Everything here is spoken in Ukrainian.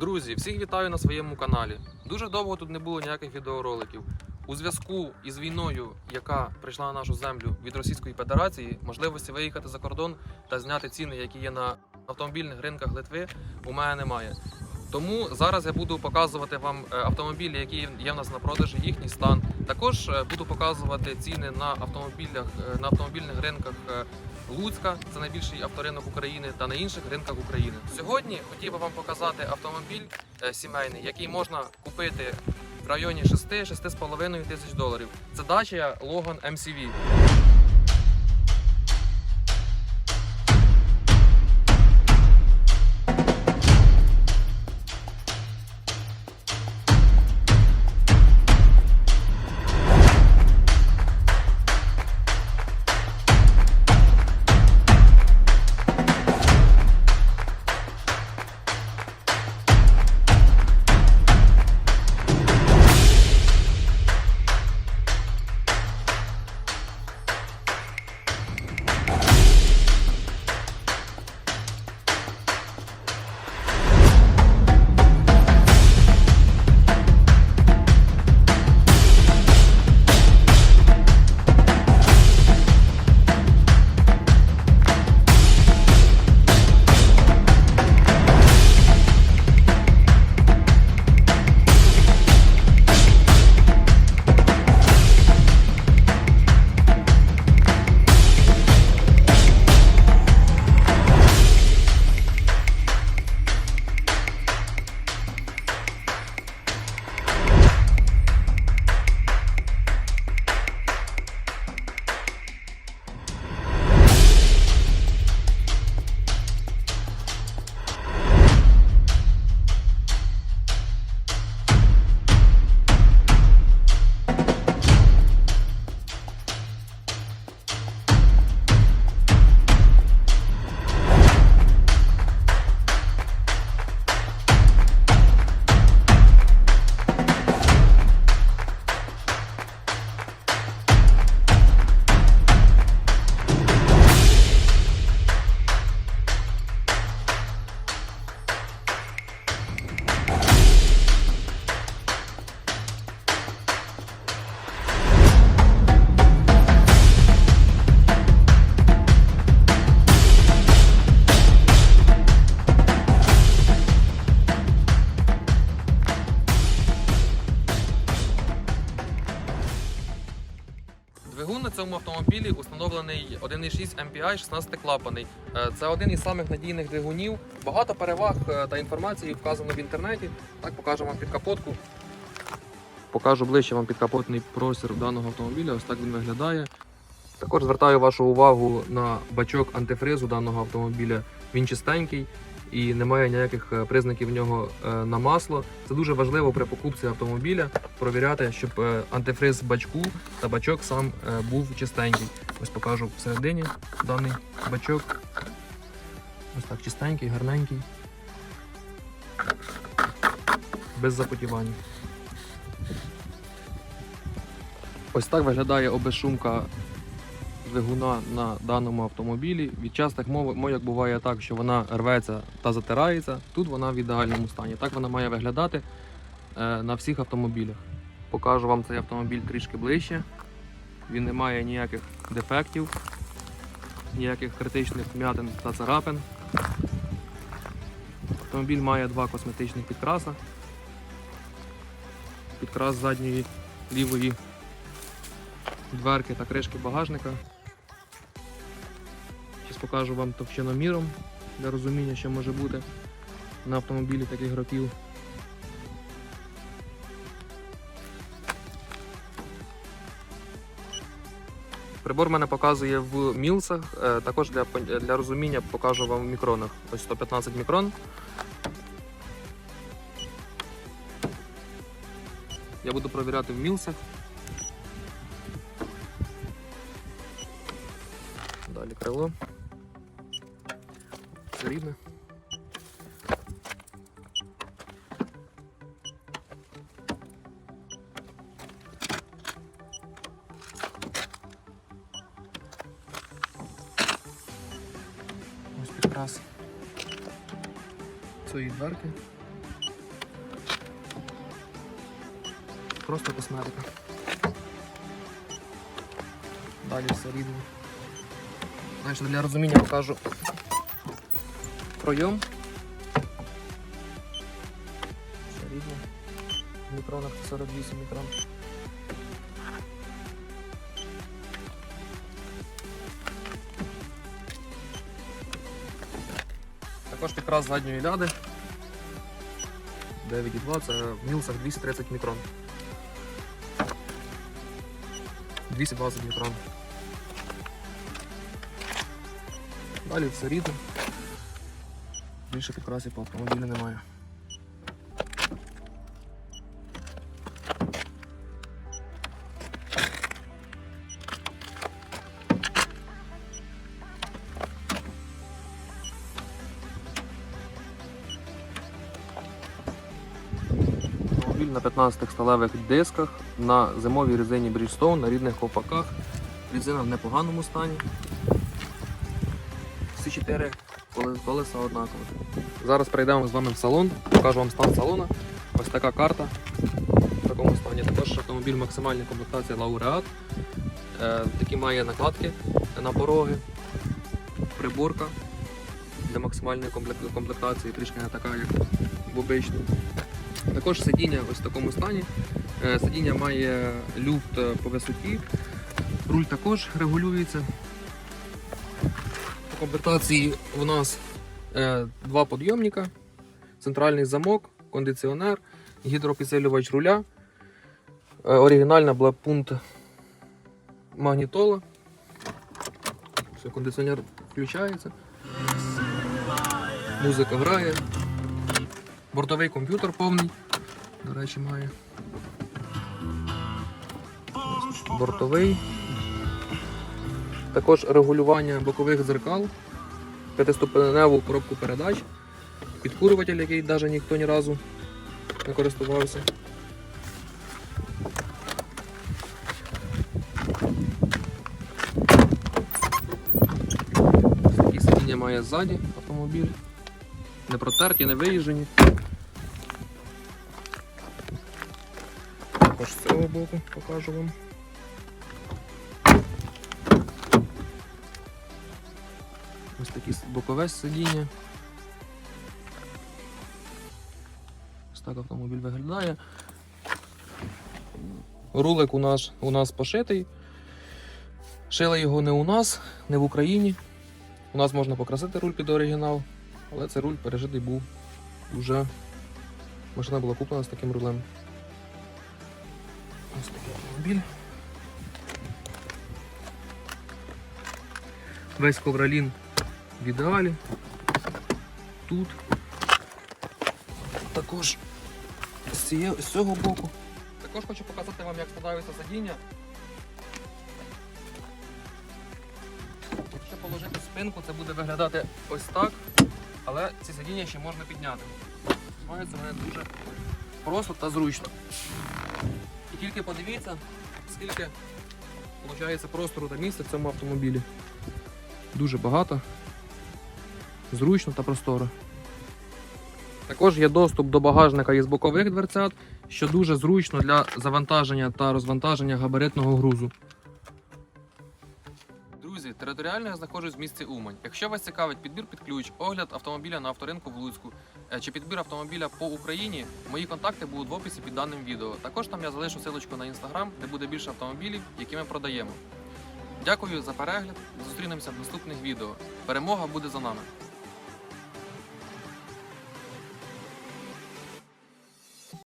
Друзі, всіх вітаю на своєму каналі. Дуже довго тут не було ніяких відеороликів. У зв'язку із війною, яка прийшла на нашу землю від Російської Федерації, можливості виїхати за кордон та зняти ціни, які є на автомобільних ринках Литви, у мене немає. Тому зараз я буду показувати вам е, автомобілі, які є в нас на продажі, їхній стан. Також е, буду показувати ціни на автомобілях е, на автомобільних ринках Луцька, це найбільший авторинок України, та на інших ринках України. Сьогодні хотів би вам показати автомобіль сімейний, який можна купити в районі 6-6,5 тисяч доларів. Це дача Logan MCV. Автомобілі установлений 1.6 MPI 16 клапаний. Це один із самих надійних двигунів. Багато переваг е, та інформації вказано в інтернеті. Так покажу вам підкапотку. Покажу ближче вам підкапотний простір даного автомобіля. Ось так він виглядає. Також звертаю вашу увагу на бачок антифризу даного автомобіля. Він чистенький і немає ніяких е, признаків в нього е, на масло. Це дуже важливо при покупці автомобіля провіряти, щоб е, антифриз бачку та бачок сам був чистенький. Ось покажу всередині даний бачок. Ось так чистенький, гарненький. Без запотівання. Ось так виглядає обезшумка двигуна на даному автомобілі. Від частих мойок буває так, що вона рветься та затирається. Тут вона в ідеальному стані. Так вона має виглядати е, на всіх автомобілях. Покажу вам цей автомобіль трішки ближче. Він не має ніяких дефектів, ніяких критичних вмятин та царапин. Автомобіль має два косметичних підкраса. Підкрас задньої лівої дверки та кришки багажника. Зараз покажу вам товщиноміром для розуміння, що може бути на автомобілі таких років. Прибор мене показує в мілсах, е, також для, для розуміння покажу вам в мікронах. Ось 115 мікрон. Я буду провіряти в мілсах. Далі крило потрібне. Ось підкрас цієї дверки. Просто косметика. Далі все рідно. рівно. Для розуміння покажу пройом. Все рівно. В мікронах це 48 мікрон. Також підкрас задньої ляди. 9,2 це в мілсах 230 мікрон. 220 мікрон. Далі все рідне. Більше підкрасів по автомобілю немає. Автомобіль на 15 сталевих дисках, на зимовій резині Bridgestone, на рідних ковпаках. Резина в непоганому стані. Всі чотири колеса однакові. Зараз перейдемо з вами в салон, покажу вам стан салона. Ось така карта в такому стані. Також автомобіль максимальної комплектації лауреат. Е, такі має накладки на пороги, приборка для максимальної комплектації, трішки не така, як в обичній. Також сидіння ось в такому стані. Е, Сидіння має люфт е, по висоті. Руль також регулюється. По комплектації у нас е, два підйомника, центральний замок, кондиціонер, гідропідсилювач руля, е, оригінальна блапунт магнітола. Все, кондиціонер включається. Музика грає. Бортовий комп'ютер повний. До речі, має. Бортовий. Також регулювання бокових зеркал, п'ятиступеневу коробку передач, підкурюватель, який навіть ніхто ні разу не користувався. Такі сидіння має ззаді автомобіль. Не протерті, не виїжджені. Також з цього боку покажу вам. С- бокове сидіння. Ось так автомобіль виглядає. Рулик у нас, у нас пошитий. Шили його не у нас, не в Україні. У нас можна покрасити руль під оригінал, але цей руль пережитий був уже. Машина була куплена з таким рулем. Ось такий автомобіль. Весь ковролін в. Тут. Також з, цього боку. Також хочу показати вам, як складаються сидіння. Якщо положити спинку, це буде виглядати ось так, але ці сидіння ще можна підняти. Знімаються вони дуже просто та зручно. І тільки подивіться, скільки виходить простору та місця в цьому автомобілі. Дуже багато, зручно та просторо. Також є доступ до багажника із бокових дверцят, що дуже зручно для завантаження та розвантаження габаритного грузу. Друзі, територіально я знаходжусь в місті Умань. Якщо вас цікавить підбір під ключ, огляд автомобіля на авторинку в Луцьку е, чи підбір автомобіля по Україні, мої контакти будуть в описі під даним відео. Також там я залишу силочку на інстаграм, де буде більше автомобілів, які ми продаємо. Дякую за перегляд. Зустрінемося в наступних відео. Перемога буде за нами.